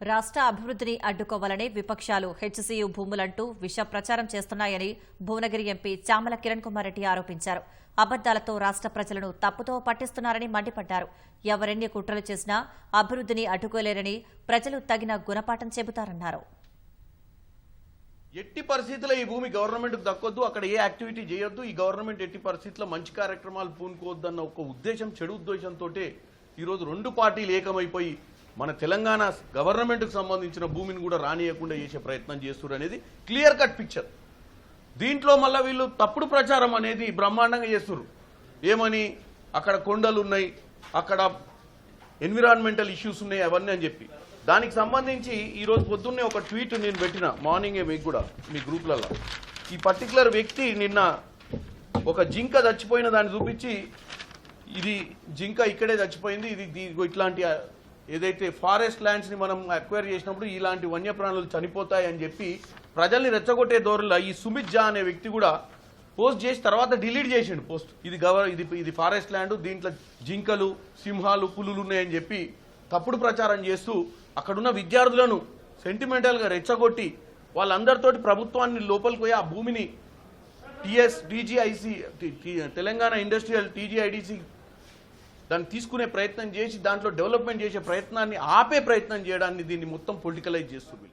రాష్ట్ర అభివృద్ధిని అడ్డుకోవాలని విపక్షాలు హెచ్సీయూ భూములంటూ విష ప్రచారం చేస్తున్నాయని భువనగిరి ఎంపీ చామల కిరణ్ కుమార్ రెడ్డి ఆరోపించారు. అబద్దాలతో రాష్ట్ర ప్రజలను తప్పుతో పట్టిస్తున్నారని మండిపడ్డారు. ఎవరెన్ని కుట్రలు చేసినా అభివృద్ధిని అడ్డుకోలేరని ప్రజలు తగిన గుణపాఠం చెబుతారన్నారు. ఎట్టి పరిస్థితుల్లో ఈ భూమి గవర్నమెంట్కి దక్కొద్దు అక్కడ ఏ యాక్టివిటీ చేయొద్దు ఈ గవర్నమెంట్ ఎట్టి పరిస్థితుల్లో మంచి కార్యక్రమాలు పూనుకోవద్దన్న ఒక ఉద్దేశం చెడు ఉద్దేశంతో ఈరోజు రెండు పార్టీలు ఏకమైపోయి మన తెలంగాణ గవర్నమెంట్కు సంబంధించిన భూమిని కూడా రానియకుండా చేసే ప్రయత్నం చేస్తున్నారు అనేది క్లియర్ కట్ పిక్చర్. దీంట్లో మళ్ళీ వీళ్ళు తప్పుడు ప్రచారం అనేది బ్రహ్మాండంగా చేస్తున్నారు ఏమని? అక్కడ కొండలు ఉన్నాయి అక్కడ ఎన్విరాన్మెంటల్ ఇష్యూస్ ఉన్నాయి అవన్నీ అని చెప్పి. దానికి సంబంధించి ఈరోజు పొద్దున్నే ఒక ట్వీట్ నేను పెట్టిన మార్నింగే మీకు కూడా మీ గ్రూప్లలో. ఈ పర్టికులర్ వ్యక్తి నిన్న ఒక జింక చచ్చిపోయిన దాన్ని చూపించి ఇది జింక ఇక్కడే చచ్చిపోయింది ఇది ఇట్లాంటి ఏదైతే ఫారెస్ట్ ల్యాండ్స్ని మనం అక్వైర్ చేసినప్పుడు ఇలాంటి వన్యప్రాణులు చనిపోతాయి అని చెప్పి ప్రజల్ని రెచ్చగొట్టే దోరులో ఈ సుమిత్ జా అనే వ్యక్తి కూడా పోస్ట్ చేసి తర్వాత డిలీట్ చేసిండు పోస్ట్. ఇది గవర్ ఇది ఇది ఫారెస్ట్ ల్యాండ్ దీంట్లో జింకలు సింహాలు పులులు ఉన్నాయని చెప్పి తప్పుడు ప్రచారం చేస్తూ అక్కడున్న విద్యార్థులను సెంటిమెంటల్గా రెచ్చగొట్టి వాళ్ళందరితోటి ప్రభుత్వాన్ని లోపలికి పోయి ఆ భూమిని TS TGIC Telangana industrial TGIDC దాన్ని తీసుకునే ప్రయత్నం చేసి దాంట్లో డెవలప్మెంట్ చేసే ప్రయత్నాన్ని ఆపే ప్రయత్నం చేయడాన్ని దీన్ని మొత్తం పొలిటికలైజ్ చేస్తుంది.